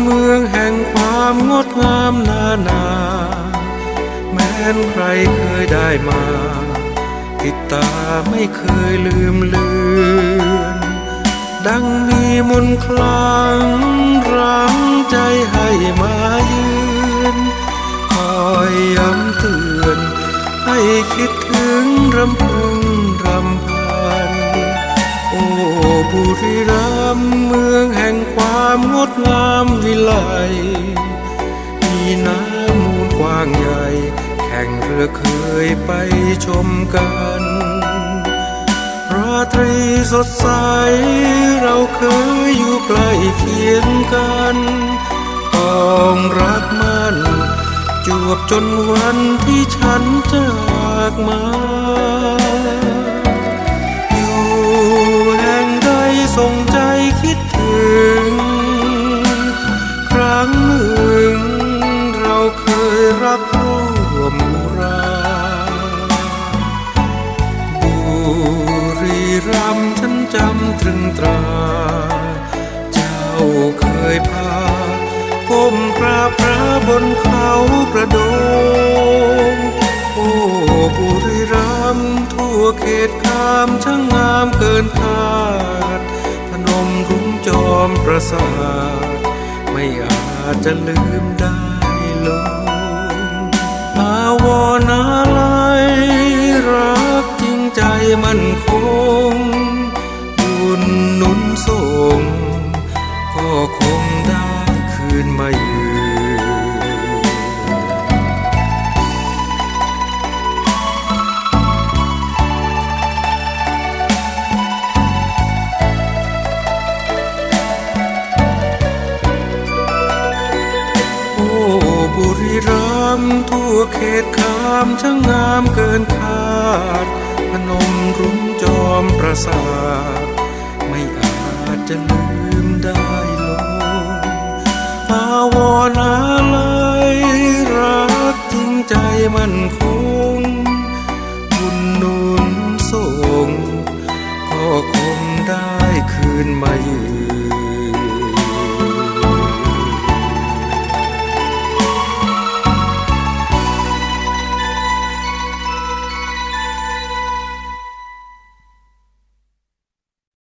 เมืองแห่งความงดงามนานา แม้นใครเคยได้มา ติดตาไม่เคยลืมเลือนดังมีมนคลังรังใจให้มายืน คอยย้ำเตือน ให้คิดถึงรำพึง บุรีรัมย์เมืองแห่งความงดงามวิไลมีน้ำมูลกว้างใหญ่ แข่งเรือเคยไปชมกันราตรีสดใส เราเคยอยู่ใกล้เคียงกันต้องรักมันจวบจนวันที่ฉันจากมา รักร่วมราบุรีรัมย์ฉันจำตรึงตรา เจ้าเคยพาก้มกราบพระบนเขากระโดงโอ้บุรีรัมย์ทั่วเขตขามช่างงามเกินคาดพนมรุ้งจอมประสาทไม่อาจจะลืมได้เลงอาวรณ์อะไรรักจริงใจมันคง บุรีรัมย์ทั่วเขตขามช่างงามเกินคาดพนมรุ้งจอมประสาทไม่อาจจะลืมได้ลงอาวรณ์อะไรรักจริงใจมันค